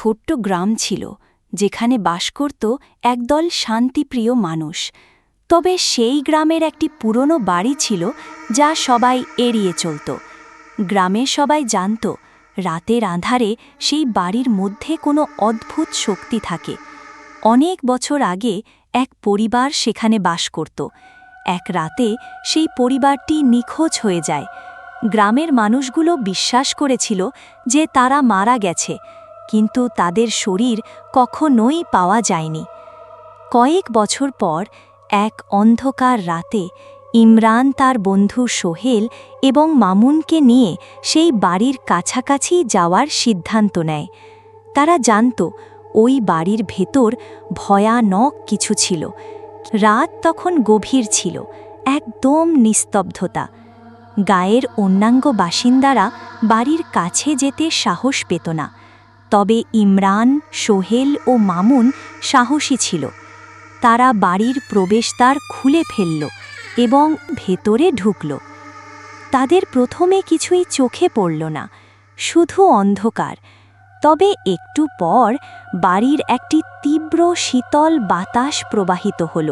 ছোট্ট গ্রাম ছিল, যেখানে বাস করত একদল শান্তিপ্রিয় মানুষ। তবে সেই গ্রামের একটি পুরনো বাড়ি ছিল যা সবাই এড়িয়ে চলত। গ্রামের সবাই জানত, রাতের আঁধারে সেই বাড়ির মধ্যে কোনো অদ্ভুত শক্তি থাকে। অনেক বছর আগে এক পরিবার সেখানে বাস করত। এক রাতে সেই পরিবারটি নিখোঁজ হয়ে যায়। গ্রামের মানুষগুলো বিশ্বাস করেছিল যে তারা মারা গেছে। কিন্তু তাদের শরীর কখনোই পাওয়া যায়নি। কয়েক বছর পর, এক অন্ধকার রাতে, ইমরান তার বন্ধু সোহেল এবং মামুনকে নিয়ে সেই বাড়ির কাছাকাছি যাওয়ার সিদ্ধান্ত নেয়। তারা জানত, ওই বাড়ির ভেতর ভয়ানক কিছু ছিল। রাত তখন গভীর ছিল, একদম নিস্তব্ধতা। গায়ের অন্যাঙ্গ বাসিন্দারা বাড়ির কাছে যেতে সাহস পেত না। তবে ইমরান, সোহেল ও মামুন সাহসী ছিল। তারা বাড়ির প্রবেশদ্বার খুলে ফেলল এবং ভেতরে ঢুকল। তাদের প্রথমে কিছুই চোখে পড়ল না, শুধু অন্ধকার। তবে একটু পর বাড়ির একটি তীব্র শীতল বাতাস প্রবাহিত হল।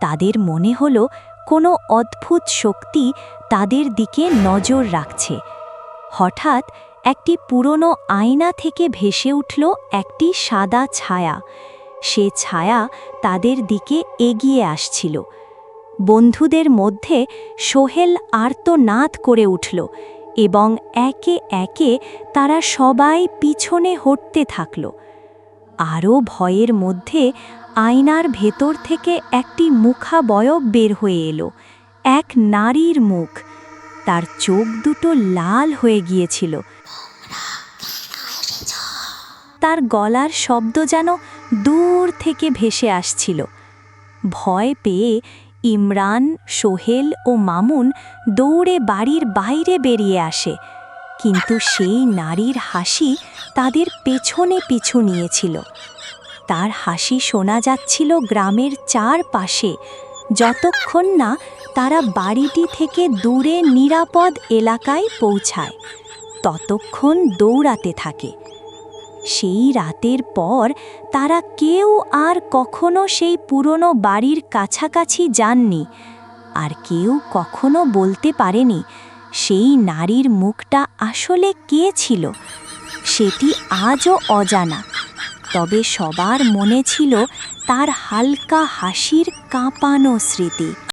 তাদের মনে হল কোনো অদ্ভুত শক্তি তাদের দিকে নজর রাখছে। হঠাৎ একটি পুরনো আয়না থেকে ভেসে উঠল একটি সাদা ছায়া। সে ছায়া তাদের দিকে এগিয়ে আসছিল। বন্ধুদের মধ্যে সোহেল আর্তনাদ করে উঠল এবং একে একে তারা সবাই পিছনে হটতে থাকল। আরও ভয়ের মধ্যে আয়নার ভেতর থেকে একটি মুখাবয়ব বের হয়ে এলো। এক নারীর মুখ। তার চোখ দুটো লাল হয়ে গিয়েছিল। তার গলার শব্দ যেন দূর থেকে ভেসে আসছিল। ভয় পেয়ে ইমরান, সোহেল ও মামুন দৌড়ে বাড়ির বাইরে বেরিয়ে আসে। কিন্তু সেই নারীর হাসি তাদের পেছনে পিছু নিয়েছিল। তার হাসি শোনা যাচ্ছিল গ্রামের চারপাশে। যতক্ষণ না তারা বাড়িটি থেকে দূরে নিরাপদ এলাকায় পৌঁছায়, ততক্ষণ দৌড়াতে থাকে। সেই রাতের পর তারা কেউ আর কখনো সেই পুরনো বাড়ির কাছাকাছি যাননি, আর কেউ কখনো বলতে পারেনি সেই নারীর মুখটা আসলে কে ছিল, সেটি আজও অজানা। তবে সবার মনে ছিল তার হালকা হাসির কাঁপানো স্মৃতি।